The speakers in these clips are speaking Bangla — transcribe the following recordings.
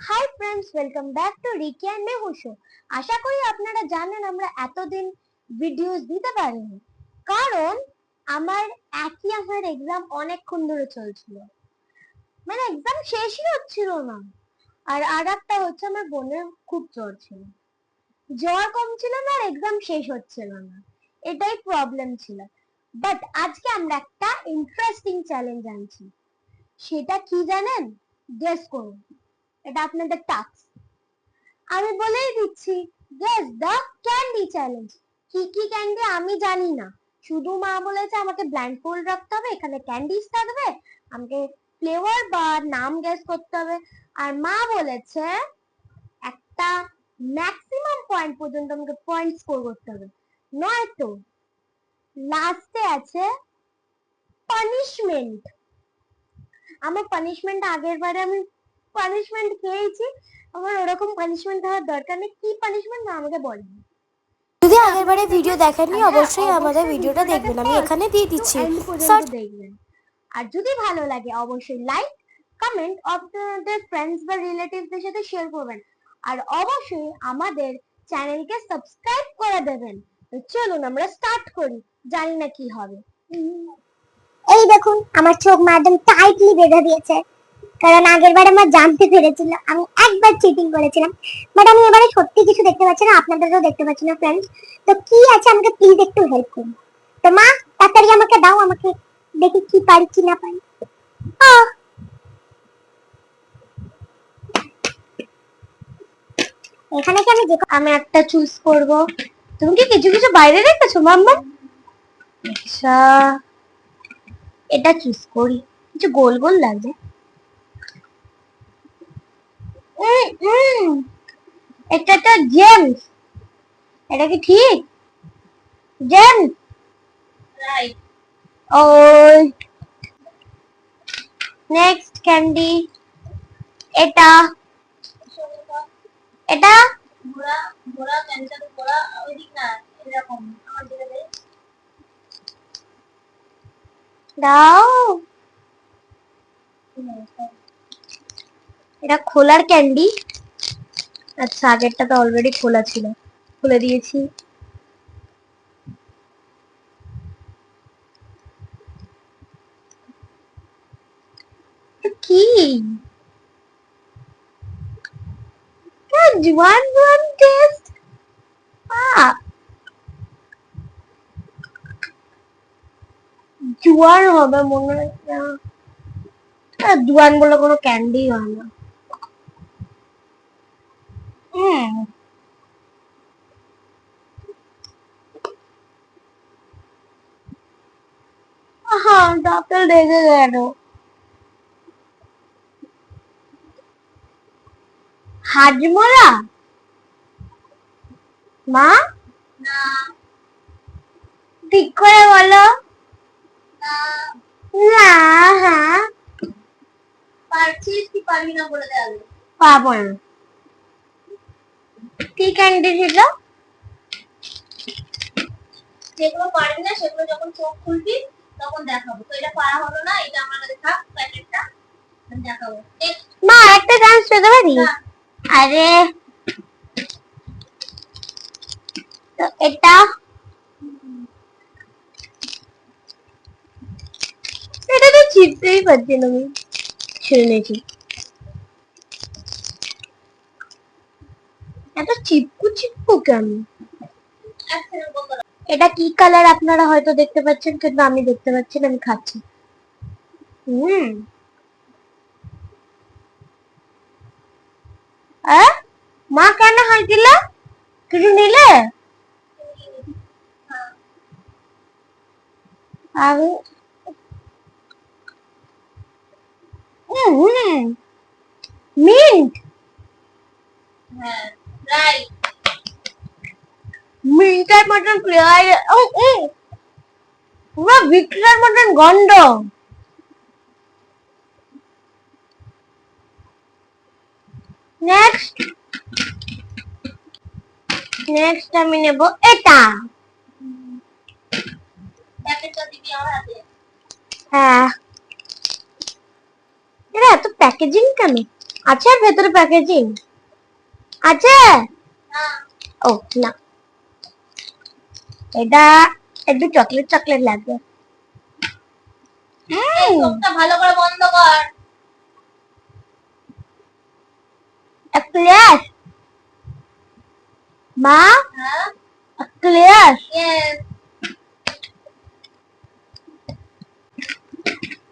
Hi friends welcome back to Ricky and show আশা করি আপনারা জানেন আমরা এতদিন ভিডিওস দিতে পারিনি। কারণ আমার একই আমার এক্সাম অনেকক্ষণ ধরে চলছিল। মানে এক্সাম শেষই হচ্ছিল না। আর আর একটা হচ্ছে আমার বোনের খুব জ্বর ছিল। জ্বর কমছিল না আর এক্সাম শেষ হচ্ছিল না। এটাই প্রবলেম ছিল। বাট আজকে আমরা একটা ইন্টারেস্টিং চ্যালেঞ্জ আনছি। সেটা কি জানেন? গেস করুন। এটা আপনাদের টাস্ক আমি বলেই দিচ্ছি গেস দ্য ক্যান্ডি চ্যালেঞ্জ কি কি ক্যান্ডি আমি জানি না। শুধু মা বলেছে আমাকে ব্ল্যান্ড ফোল্ড রাখতে হবে, এখানে ক্যান্ডিস থাকবে, আমাকে ফ্লেভার বা নাম গেস করতে হবে। আর মা বলেছে, একটা ম্যাক্সিমাম পয়েন্ট পর্যন্ত আমাকে পয়েন্ট স্কোর করতে হবে। নয়তো লাস্টে আছে পানিশমেন্ট আমার পানিশমেন্ট আগের বারে আমি পানিশমেন্ট খেয়েছি আমার ওরকম পানিশমেন্ট হওয়ার দরকার নেই। কি পানিশমেন্ট না আমাকে বলেন যদি আগের বারে ভিডিও দেখেননি অবশ্যই আমাদের ভিডিওটা দেখবেন। আমি এখানে দিয়ে দিচ্ছি। সার্চ দেখবেন। আর যদি ভালো লাগে অবশ্যই লাইক কমেন্ট আপনাদের ফ্রেন্ডস বা রিলেটিভদের সাথে শেয়ার করবেন। আর অবশ্যই আমাদের চ্যানেলকে সাবস্ক্রাইব করে দেবেন। তো চলুন আমরা স্টার্ট করি। জানি না কি হবে। এই দেখুন আমার চোখ মা একদম টাইটলি বেঁধে দিয়েছে। কারণ আগের বার আমার জানতে পেরেছিল আমি একবার চিটিং করেছিলাম। বাট আমি এবারে সত্যি কিছু দেখতে পাচ্ছি না আপনাদেরও দেখতে পাচ্ছি না ফ্রেন্ডস তো কি আছে আমাকে প্লিজ একটু হেল্প করুন। তো মা তাড়াতাড়ি আমাকে দাও আমাকে দেখি কি পারি কি না পারি। এখানে কি আমি আমি একটা চুজ করব। তুমি কি কিছু কিছু বাইরে রেখেছো মাম্মা? আচ্ছা এটা চুজ করি। কিছু গোল গোল উম, এটা একটা জেমস এটা কি ঠিক? জেমস রাইট ওই। নেক্সট ক্যান্ডি এটা। এটা? ঘোড়া ঘোড়া ক্যান্সার ঘোড়া ওইদিক না এরকম। আমার দিকে দে। দাও। এটা খোলার ক্যান্ডি। আচ্ছা আগেরটা তো অলরেডি খোলা ছিল। খুলে দিয়েছি। কি? জোয়ান জুয়ার হবে মনে হয়। জুয়ান বলে কোনো ক্যান্ডি হয় না। হ্যাঁ। ডাপেল রেগে গেল। হাজমোলা? মা? ঠিক করে বলো। না। হ্যাঁ। পারছিস কি পারবি না বলে দে আগে পাবো না। কি ক্যান্ডি ছিল যেগুলো পারবি না সেগুলো যখন চোখ খুলবি তখন দেখাবো। তো এটা পারা হলো না এটা আমার কাছে থাক প্যাকেটটা আমি দেখাবো। মা একটা চান্স পেতে পারি আরে। তো এটা? এটা তো চিনতেই পারছি না আমি। ছেড়ে এত চিপকু চিপকু কেন। এটা কি কালার আপনারা হয়তো দেখতে পাচ্ছেন, কিন্তু আমি দেখতে পাচ্ছি না, আমি খাচ্ছি। হুম। মা কেন হাই দিল? কিছু নিলে? মিন্ট। হ্যাঁ। পুরো নেক্সট নেক্সট আমি নেব। এটা। হ্যাঁ। এটা এত প্যাকেজিং কেন? আছে ভেতরে প্যাকেজিং আছে? হ্যাঁ। ও না। এটা একটু চকলেট চকলেট লাগবে। ভালো করে বন্ধ কর। ক্লিয়ার মা? হ্যাঁ? ক্লিয়ার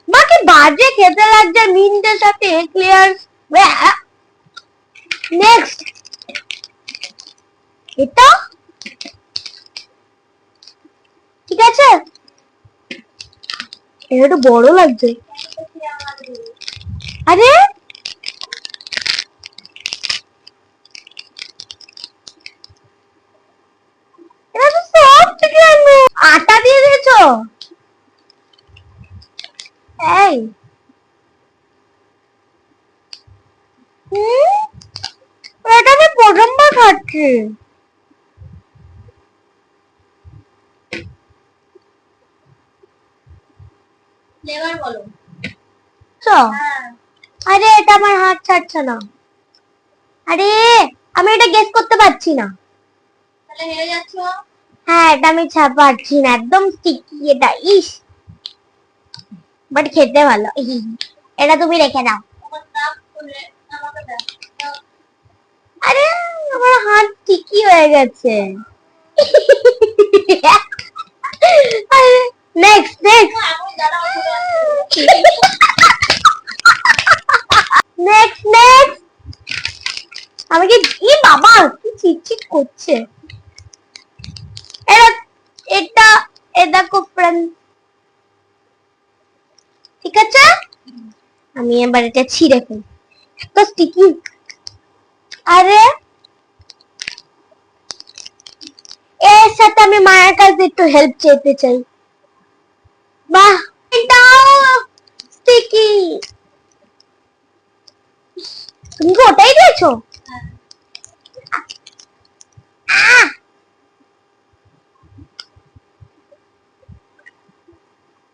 মা কি বাজে খেতে লাগছে মিন্টের সাথে ক্লিয়ার নেক্সট এটা? ঠিক আছে? এটা একটু বড় লাগছে। আরে? আটা দিয়ে দিয়েছ? এই? এটা আমি প্রথমবার খাচ্ছি। ফ্লেভার বলো। তো? হ্যাঁ। আরে এটা আমার হাত ছাড়ছে না। আরে আমি এটা গেস করতে পারছি না। তাহলে হেরে যাচ্ছ। হ্যাঁ এটা আমি পারছি না। একদম স্টিকি এটা। ইস। বাট খেতে ভালো। এটা তুমি রেখে দাও। আরে আমার হাত স্টিকি হয়ে গেছে। খুলে আসছি। নেক্সট নেক্সট আমি কি ই বাবা, কি চিটচিট করছে? এটা এটা, এ দেখো ফ্রেন্ড ঠিক আছে? আমি এবার এটা ছিঁড়ে ফেলি। তো স্টিকি আরে, এর সাথে আমি মায়ের কাছে একটু হেল্প চেতে চাই। বাহ এটা স্টিকি তুমি কি ওটাই দিয়েছ আহ!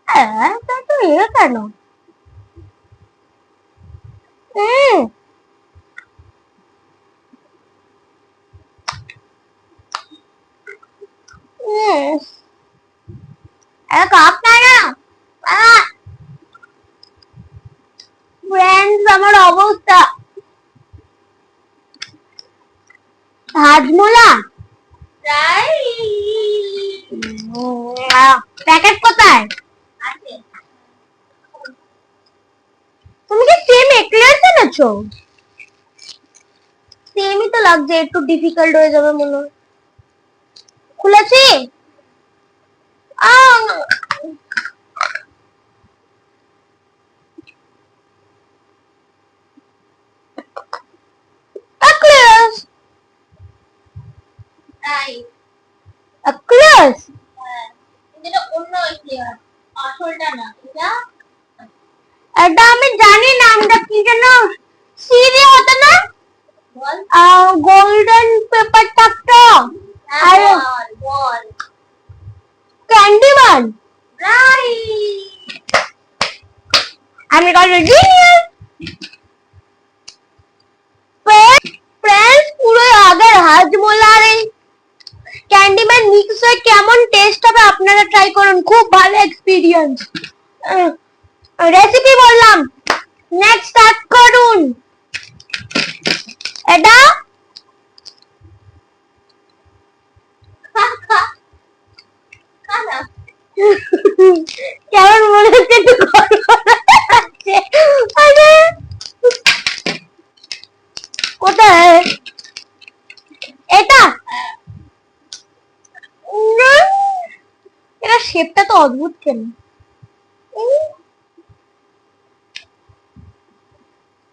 আহ, তা তো এ কেন হুম হুম এক কাপ না না ফ্রেন্ডস আমার অবস্থা হাজমোলা তাই প্যাকেট কোথায়? তুমি কি সেম এক্লেয়ার এনেছো? সেমই তো লাগছে একটু ডিফিকাল্ট হয়ে যাবে মনে হয়। খুলেছি? আহ! Eclairs! তাই Eclairs! হ্যাঁ কিন্তু এটা অন্য ফ্লেভার আসলটা না এটা এটা আমি জানি না আমরা কি যেন সিরি হতো না বল গোল্ডেন পেপার টাকটা হ্যাঁ, আর বল বল ক্যান্ডি মান রাইট আমি কত জিনিয়াস ফ্রেন্ডস পুরো আগের হাজমোলার এই ক্যান্ডিম্যান মিক্স হয়ে কেমন টেস্ট হবে আপনারা ট্রাই করুন। খুব ভালো এক্সপিরিয়েন্স রেসিপি বললাম। নেক্সট স্টার্ট করুন। এটা? কেমন মনে হচ্ছে একটু কোথায়? এটা না, এটা শেপটা তো অদ্ভুত কেন?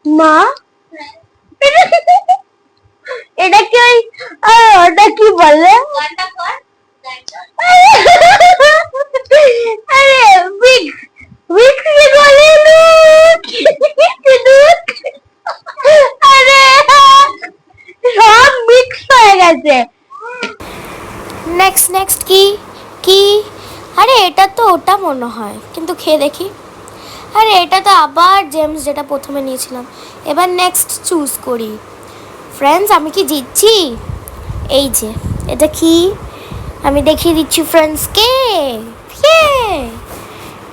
মা? এটা কি ওই ওটা কি আরে বিগ বিগ কি বলে আরে, সব মিক্স হয়ে গেছে। নেক্সট নেক্সট কি? কি? আরে, এটা তো ওটা মনে হয়। কিন্তু খেয়ে দেখি। আরে, এটা তো আবার জেমস যেটা প্রথমে নিয়েছিলাম। এবার নেক্সট চুজ করি। ফ্রেন্ডস আমি কি জিতছি? এই যে, এটা কি? আমি দেখিয়ে দিচ্ছি ফ্রেন্ডসকে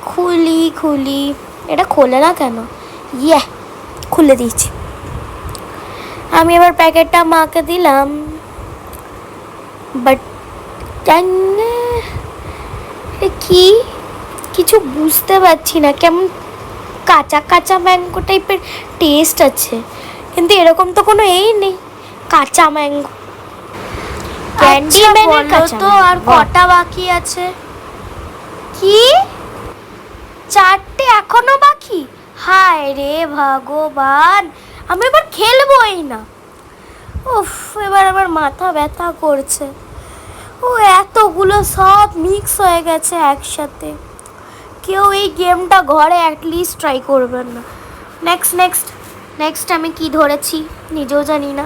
খুলি খুলি। এটা খোলে না কেন? ইয়ে খুলে দিচ্ছি আমি এবার প্যাকেটটা মাকে দিলাম। বাট কি? কিছু বুঝতে পারছি না। কেমন কাঁচা কাঁচা ম্যাঙ্গো টাইপের টেস্ট আছে। কিন্তু এরকম তো কোনো এই নেই। কাঁচা ম্যাঙ্গো ক্যান্ডি ম্যানের কাঁচা তো আর কটা বাকি আছে? কি? চারটে এখনও বাকি? হায় রে ভগবান! আমি এবার খেলবোই না। উফ এবার আমার মাথা ব্যথা করছে। ও, এতগুলো সব মিক্স হয়ে গেছে একসাথে। কেউ এই গেমটা ঘরে অ্যাটলিস্ট ট্রাই করবেন না। নেক্সট নেক্সট নেক্সট আমি কি ধরেছি নিজেও জানি না।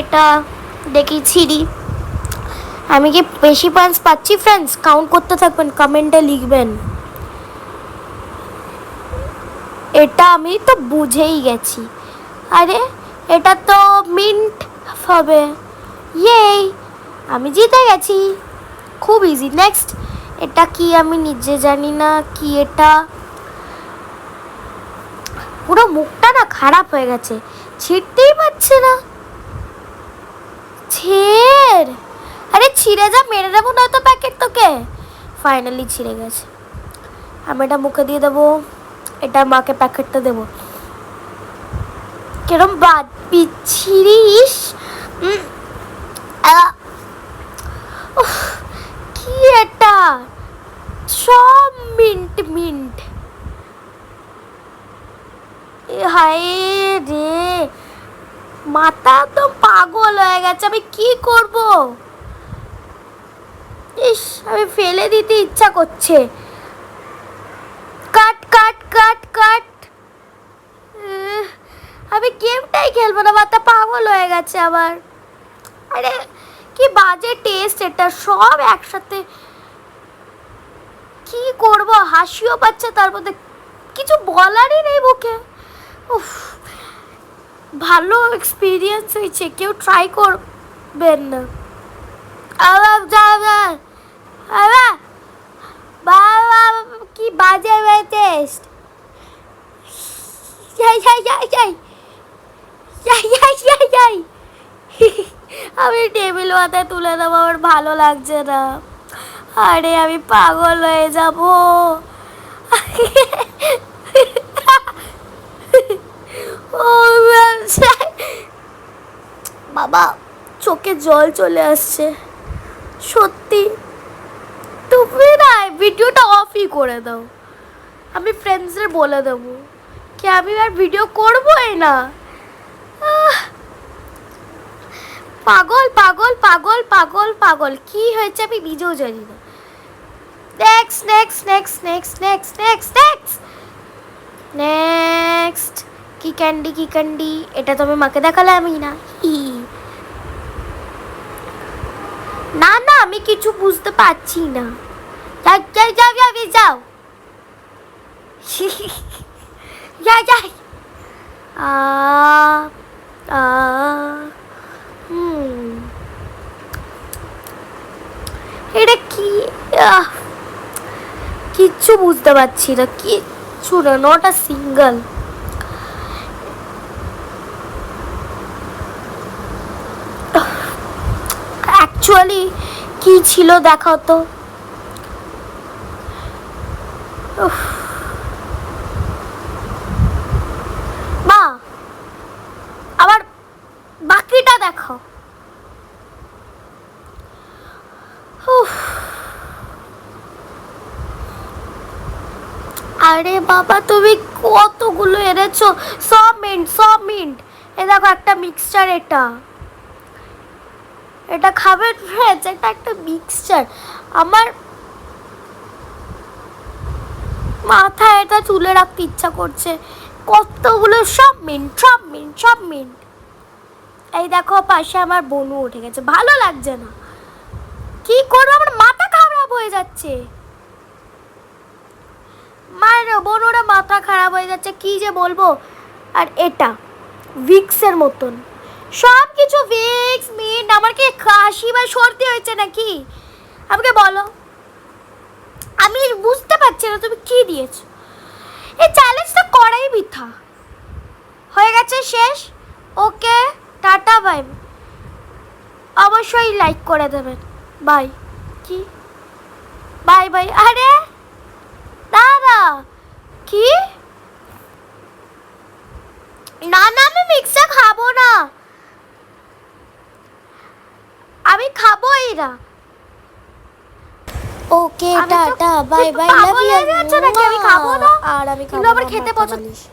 এটা দেখি ছিঁড়ি আমি কি বেশি পয়েন্টস পাচ্ছি ফ্রেন্ডস কাউন্ট করতে থাকবেন কমেন্টে লিখবেন। এটা আমি তো বুঝেই গেছি। আরে, এটা তো মিন্ট হবে। ইয়েই আমি জিতে গেছি। খুব ইজি নেক্সট এটা কি আমি নিজে জানি না, কি এটা? পুরো মুখটা না খারাপ হয়ে গেছে। ছিঁড়তেই পারছে না। ছেড়! আরে ছিঁড়ে যা, মেরে দেবো না তো প্যাকেট তোকে। ফাইনালি ছিঁড়ে গেছে। আমি এটা মুখে দিয়ে দেবো। এটা মাকে প্যাকেটটা দেবো। কিরম বাদ পিছিরিস উম, আহ, উফ, কি এটা সব মিন্ট মিন্ট এ হায় রে মাথা একদম পাগল হয়ে গেছে আমি কি করব? ইস, আমি ফেলে দিতে ইচ্ছা করছে। কাট কাট কাট কাট। আমি গেমটাই খেলব না, মাথা পাগল হয়ে গেছে আমার। আরে, কি বাজে টেস্ট এটা, সব একসাথে। কি করব? হাসিও পাচ্ছে তার মধ্যে। কিছু বলারই নেই মুখে উফ, ভালো এক্সপিরিয়েন্স হয়েছে, কেউ ট্রাই দেখবেন না আবার যাবেন বাবা কি বাজে হয়ে টেস্ট আমি টেবিল মাথায় তুলে দেবো, আমার ভালো লাগছে না। আরে, আমি পাগল হয়ে যাব। ও বাবা। চোখে জল চলে আসছে। সত্যি, তুমি না ভিডিওটা অফই করে দাও। আমি ফ্রেন্ডসদের বলে দেবো কি আমি আর ভিডিও করবোই না। পাগল পাগল পাগল পাগল পাগল। কি হয়েছে আমি নিজেও জানি না। Next next next next next next next next কি ক্যান্ডি কি ক্যান্ডি এটা তো আমি মাকে দেখালে আমি না ই না না আমি কিছু বুঝতে পারছি না। যাও যাও যাও যাও যাও, যাও যাই হুম। এটা কি? কিচ্ছু বুঝতে পারছি না কিচ্ছু না নট আ সিঙ্গল অ্যাকচুয়ালি কি ছিল দেখাও তো। মা, আবার বাকিটা দেখো উফ। আরে বাবা, তুমি কতগুলো এনেছো? সব মিন্ট সব মিন্ট। এ দেখো একটা মিক্সচার এটা। এটা খাবেন ফ্রেন্ডস এটা একটা মিক্সচার আমার মাথায় এটা চুলে রাখতে ইচ্ছা করছে। কতগুলো সব মিন্ট সব মিন্ট সব মিন্ট এই দেখো, পাশে আমার বনু উঠে গেছে। ভালো লাগছে না। কি করব? আমার মাথা খারাপ হয়ে যাচ্ছে। মায়ের বনুরা মাথা খারাপ হয়ে যাচ্ছে। কি যে বলব? আর এটা ভিক্সের মতন। সব কিছু ভিক্স মিট আমার কি কাশি বা সর্দি হয়েছে নাকি? আমাকে বলো। আমি বুঝতে পারছি না, তুমি কি দিয়েছ? এই চ্যালেঞ্জটা করাই বৃথা। হয়ে গেছে শেষ। ওকে, টাটা বাই অবশ্যই লাইক করে দেবেন। বাই কি? বাই বাই আরে! দাদা! কি? না না, আমি মিক্সা খাব না এরা okay tata bye bye love you আর আমি খাব না। আর আমি খাব আমার না, খেতে পছন্দ-।